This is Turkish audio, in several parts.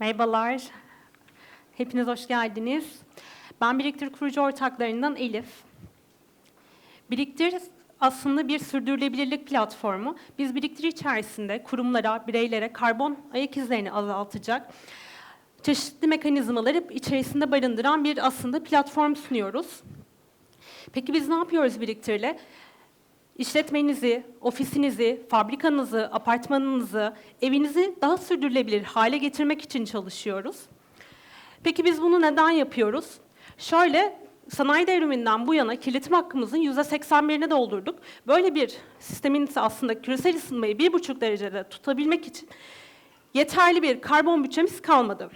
Merhabalar. Hepiniz hoş geldiniz. Ben Biriktir kurucu ortaklarından Elif. Biriktir aslında bir sürdürülebilirlik platformu. Biz Biriktir içerisinde kurumlara, bireylere karbon ayak izlerini azaltacak çeşitli mekanizmaları içerisinde barındıran bir aslında platform sunuyoruz. Peki biz ne yapıyoruz Biriktir'le? İşletmenizi, ofisinizi, fabrikanızı, apartmanınızı, evinizi daha sürdürülebilir hale getirmek için çalışıyoruz. Peki biz bunu neden yapıyoruz? Şöyle, sanayi devriminden bu yana kirletim hakkımızın %81'ini doldurduk. Böyle bir sistemin ise aslında küresel ısınmayı 1,5 derecede tutabilmek için yeterli bir karbon bütçemiz kalmadı.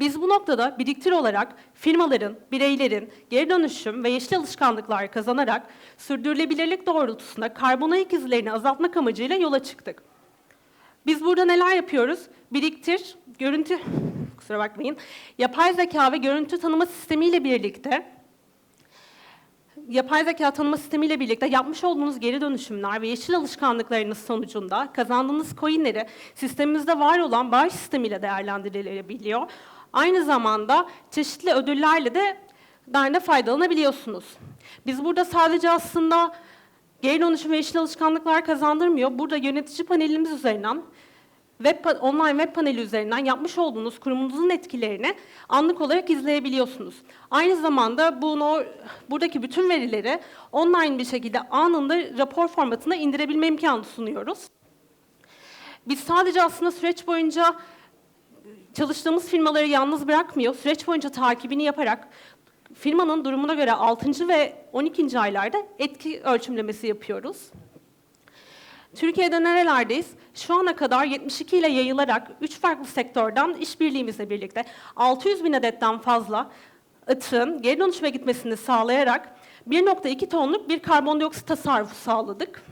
Biz bu noktada biriktir olarak firmaların, bireylerin geri dönüşüm ve yeşil alışkanlıklar kazanarak sürdürülebilirlik doğrultusunda karbon ayak izlerini azaltmak amacıyla yola çıktık. Biz burada neler yapıyoruz? Biriktir, görüntü, kusura bakmayın, yapay zeka ve görüntü tanıma sistemiyle birlikte yapay zeka tanıma sistemiyle birlikte yapmış olduğunuz geri dönüşümler ve yeşil alışkanlıklarınız sonucunda kazandığınız coinleri sistemimizde var olan bağış sistemiyle değerlendirilebiliyor. Aynı zamanda çeşitli ödüllerle de de faydalanabiliyorsunuz. Biz burada sadece aslında geri dönüşüm ve yeşil alışkanlıklar kazandırmıyor. Burada yönetici panelimiz üzerinden web, online web paneli üzerinden yapmış olduğunuz kurumunuzun etkilerini anlık olarak izleyebiliyorsunuz. Aynı zamanda bunu, buradaki bütün verileri online bir şekilde anında rapor formatına indirebilme imkanı sunuyoruz. Biz sadece aslında süreç boyunca çalıştığımız firmaları yalnız bırakmıyor. Süreç boyunca takibini yaparak firmanın durumuna göre 6. ve 12. aylarda etki ölçümlemesi yapıyoruz. Türkiye'de nerelerdeyiz? Şu ana kadar 72 ile yayılarak 3 farklı sektörden işbirliğimizle birlikte 600 bin adetten fazla atığın geri dönüşüme gitmesini sağlayarak 1.2 tonluk bir karbondioksit tasarrufu sağladık.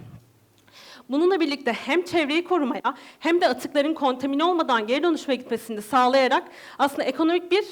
Bununla birlikte hem çevreyi korumaya hem de atıkların kontamine olmadan geri dönüşüme gitmesini sağlayarak aslında ekonomik bir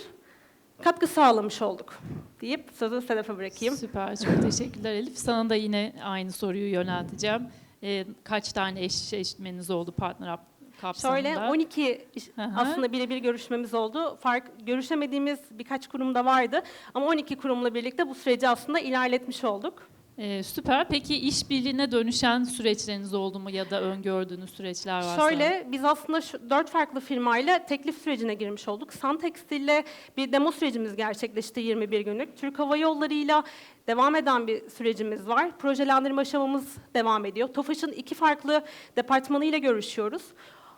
katkı sağlamış olduk deyip sözü Sedef'e bırakayım. Süper, çok teşekkürler Elif. Sana da yine aynı soruyu yönelteceğim. Ee, kaç tane eşleşmeniz oldu partner kapsamında? Şöyle 12 iş- Hı hı. aslında birebir görüşmemiz oldu. Fark görüşemediğimiz birkaç kurumda vardı ama 12 kurumla birlikte bu süreci aslında ilerletmiş olduk. Ee, süper. Peki işbirliğine dönüşen süreçleriniz oldu mu ya da öngördüğünüz süreçler varsa? Şöyle biz aslında şu, dört farklı firmayla teklif sürecine girmiş olduk. Sun Tekstil'le bir demo sürecimiz gerçekleşti 21 günlük. Türk Hava Yolları'yla devam eden bir sürecimiz var. Projelendirme aşamamız devam ediyor. TOFAŞ'ın iki farklı departmanıyla görüşüyoruz.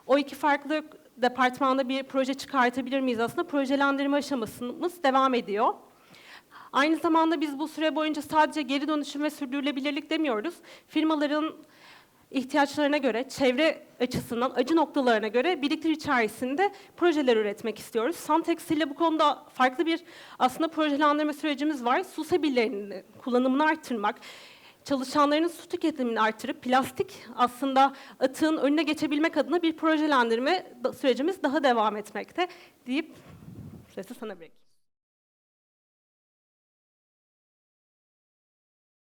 O iki farklı departmanda bir proje çıkartabilir miyiz aslında? Projelendirme aşamasımız devam ediyor. Aynı zamanda biz bu süre boyunca sadece geri dönüşüm ve sürdürülebilirlik demiyoruz. Firmaların ihtiyaçlarına göre, çevre açısından acı noktalarına göre biriktir içerisinde projeler üretmek istiyoruz. Santex ile bu konuda farklı bir aslında projelendirme sürecimiz var. Su sebillerinin kullanımını arttırmak, çalışanların su tüketimini artırıp plastik aslında atığın önüne geçebilmek adına bir projelendirme sürecimiz daha devam etmekte deyip sesi sana bırakayım.